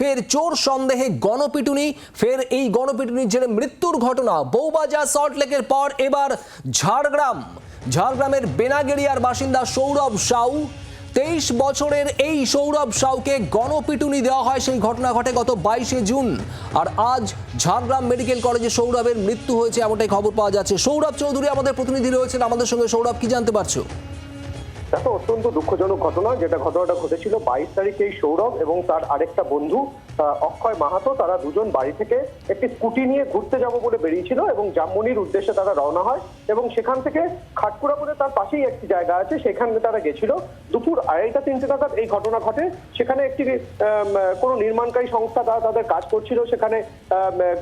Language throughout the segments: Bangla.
ফের চোর সন্দেহে গণপিটুনি, ফের এই গণপিটুনির জেরে মৃত্যুর ঘটনা। বৌবাজার সল্টলেকের পর এবার ঝাড়গ্রাম। ঝাড়গ্রামের বেনাগেরিয়ার বাসিন্দা সৌরভ সাউ, তেইশ বছরের এই সৌরভ সাউকে গণপিটুনি দেওয়া হয়। সেই ঘটনা ঘটে গত বাইশে জুন। আর আজ ঝাড়গ্রাম মেডিকেল কলেজে সৌরভের মৃত্যু হয়েছে এমনটাই খবর পাওয়া যাচ্ছে। সৌরভ চৌধুরী আমাদের প্রতিনিধি রয়েছেন। আমাদের সঙ্গে সৌরভ, কি জানতে পারছ? দেখো অত্যন্ত দুঃখজনক ঘটনা, যেটা ঘটনাটা ঘটেছিল বাইশ তারিখে এই সৌরভ এবং তার আরেকটা বন্ধু অক্ষয় মাহাতো, তারা দুজন বাড়ি থেকে একটি স্কুটি নিয়ে ঘুরতে যাব বলে বেরিয়েছিল এবং জামমনির উদ্দেশ্যে তারা রওনা হয় এবং সেখান থেকে খাটকুড়া বলে তার পাশেই একটি জায়গা আছে, সেখানে তারা গেছিল। দুপুর আড়াইটা তিনটে নাগাদ এই ঘটনা ঘটে। সেখানে একটি কোনো নির্মাণকারী সংস্থা তারা তাদের কাজ করছিল, সেখানে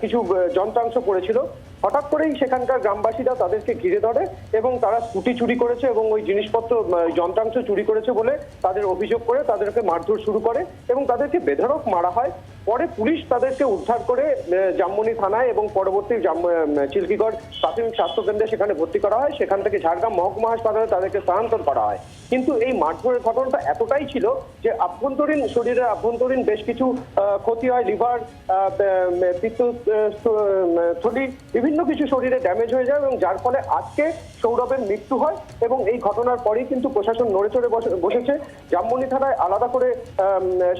কিছু যন্ত্রাংশ পড়েছিল। হঠাৎ করেই সেখানকার গ্রামবাসীরা তাদেরকে ঘিরে ধরে এবং তারা স্কুটি চুরি করেছে এবং ওই জিনিসপত্র যন্ত্রাংশ চুরি করেছে বলে তাদের অভিযোগ করে তাদেরকে মারধর শুরু করে এবং তাদেরকে বেধড়ক মারা হয়। পরে পুলিশ তাদেরকে উদ্ধার করে জামমনি থানায় এবং পরবর্তী চিল্কিগড় প্রাথমিক স্বাস্থ্য কেন্দ্রে সেখানে ভর্তি করা হয়। সেখান থেকে ঝাড়গ্রাম মহকুমা হাসপাতালে তাদেরকে স্থানান্তর করা হয়। কিন্তু এই মারধরের ঘটনাটা এতটাই ছিল যে আভ্যন্তরীণ শরীরের আভ্যন্তরীণ বেশ কিছু ক্ষতি হয়, লিভার পিত্ত থলি বিভিন্ন কিছু শরীরে ড্যামেজ হয়ে যায় এবং যার ফলে আজকে সৌরভের মৃত্যু হয় এবং এই ঘটনার পরেই কিন্তু প্রশাসন নড়ে চড়ে বসে- বসেছে। জামমনি থানায় আলাদা করে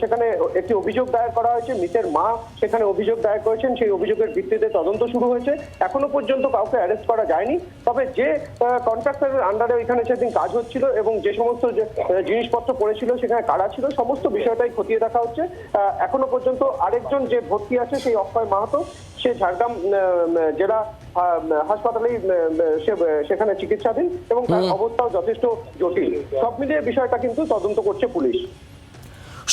সেখানে একটি অভিযোগ দায়ের করা হয়েছে। মৃতের মা সেখানে অভিযোগ দায়ের করেছেন। সেই অভিযোগের ভিত্তিতে তদন্ত শুরু হয়েছে। এখনও পর্যন্ত কাউকে অ্যারেস্ট করা যায়নি। তবে যে কন্ট্রাক্টরের আন্ডারে ওইখানে সেদিন কাজ হচ্ছিল এবং যে সমস্ত জিনিসপত্র পড়েছিল, সেখানে কারা ছিল, সমস্ত বিষয়টাই খতিয়ে দেখা হচ্ছে। এখনও পর্যন্ত আরেকজন যে ভর্তি আছে, সেই অক্ষয় মাহাতো সে ঝাড়গ্রাম জেলা হাসপাতালেই সে সেখানে চিকিৎসাধীন এবং তার অবস্থাও যথেষ্ট জটিল। সব মিলিয়ে বিষয়টা কিন্তু তদন্ত করছে পুলিশ।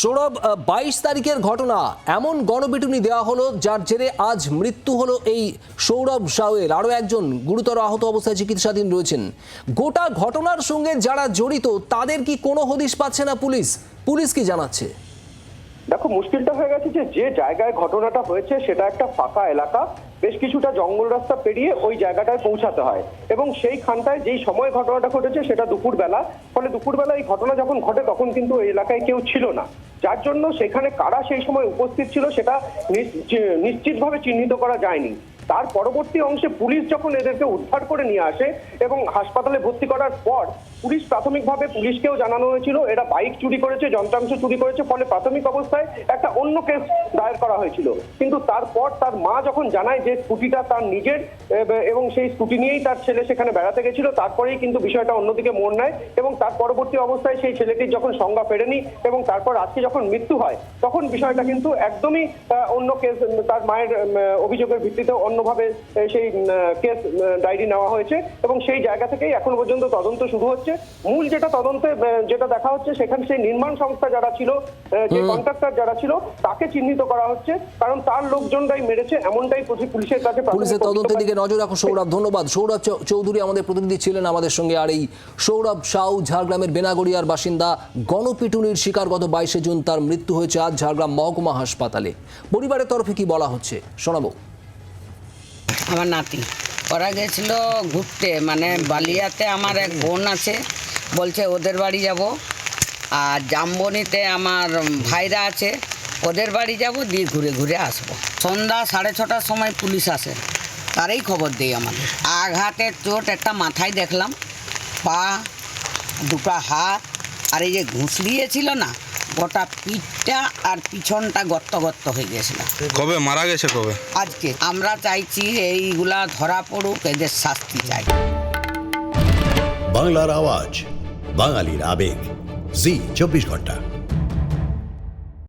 সৌরভ বাইশ তারিখের ঘটনা এমন গণপিটুনি দেওয়া হলো যার জেরে আজ মৃত্যু হলো এই সৌরভ সাউয়ের আরও একজন গুরুতর আহত অবস্থায় চিকিৎসাধীন রয়েছেন। গোটা ঘটনার সঙ্গে যারা জড়িত তাদের কি কোনো হদিশ পাচ্ছে না পুলিশ? পুলিশ কি জানাচ্ছে? দেখো, মুশকিলটা হয়ে গেছে যে যে জায়গায় ঘটনাটা হয়েছে, সেটা একটা ফাঁকা এলাকা। বেশ কিছুটা জঙ্গল রাস্তা পেরিয়ে ওই জায়গাটায় পৌঁছাতে হয়। এবং সেই খানটায় যেই সময় ঘটনাটা ঘটেছে, সেটা দুপুরবেলা। ফলে দুপুরবেলা এই ঘটনা যখন ঘটে, তখন কিন্তু ওই এলাকায় কেউ ছিল না। যার জন্য সেখানে কারা সেই সময় উপস্থিত ছিল, সেটা নিশ্চ- নিশ্চিতভাবে চিহ্নিত করা যায়নি। তার পরবর্তী অংশে পুলিশ যখন এদেরকে উদ্ধার করে নিয়ে আসে এবং হাসপাতালে ভর্তি করার পর পুলিশ প্রাথমিকভাবে পুলিশকেও জানানো হয়েছিল, এরা বাইক চুরি করেছে, যন্ত্রাংশ চুরি করেছে, ফলে প্রাথমিক অবস্থায় একটা অন্য কেস দায়ের করা হয়েছিল। কিন্তু তারপর তার মা যখন জানায় যে স্কুটিটা তার নিজের এবং সেই স্কুটি নিয়েই তার ছেলে সেখানে বেড়াতে গেছিল, তারপরেই কিন্তু বিষয়টা অন্যদিকে মোড় নেয় এবং তার পরবর্তী অবস্থায় সেই ছেলেটির যখন সংজ্ঞা ফেরেনি এবং তারপর আজকে যখন মৃত্যু হয়, তখন বিষয়টা কিন্তু একদমই অন্য কেস, তার মায়ের অভিযোগের ভিত্তিতে অন্যভাবে সেই কেস ডায়েরি নেওয়া হয়েছে এবং সেই জায়গা থেকেই এখন পর্যন্ত তদন্ত শুরু হচ্ছে। মূল যেটা তদন্তে যেটা দেখা হচ্ছে সেখানে সেই নির্মাণ সংস্থা যারা ছিল যে কন্ট্রাক্টর যারা ছিল তাকে চিহ্নিত করা হচ্ছে কারণ তার লোকজনরাই মেরেছে এমনটাই পুলিশের কাছে পুলিশের তদন্তের দিকে নজর রাখো সৌরভ ধন্যবাদ। সৌরভ চৌধুরী আমাদের প্রতিনিধি ছিলেন আমাদের সঙ্গে আর এই সৌরভ সাউ ঝাড়গ্রামের বেনাগড়িয়ার বাসিন্দা গণপিটুনির শিকার গত বাইশে জুন তার মৃত্যু হয়েছে আজ ঝাড়গ্রাম মহকুমা হাসপাতালে। পরিবারের তরফে কি বলা হচ্ছে? শোনাবো। আমার নাতি। ওরা গেছিল ঘুরতে। মানে বালিয়াতে আমার এক বোন আছে, বলছে ওদের বাড়ি যাব। আর জামবনিতে আমার ভাইরা আছে, ওদের বাড়ি যাব, দিয়ে ঘুরে ঘুরে আসব। সন্ধ্যা সাড়ে ছটার সময় পুলিশ আসে, তারাই খবর দেয় আমাদের। আঘাতের চোট একটা মাথায় দেখলাম, পা, দুটো হাত, আর এই যে ঘুষলিয়েছিল না গোটা পিঠটা আর পিছনটা গর্ত গর্ত হয়ে গেছিল কবে? মারা গেছে কবে? আজকে। আমরা চাইছি এইগুলা ধরা পড়ুক এদের শাস্তি চাই। বাংলার আওয়াজ বাঙালির আবেগ। জি চব্বিশ ঘণ্টা।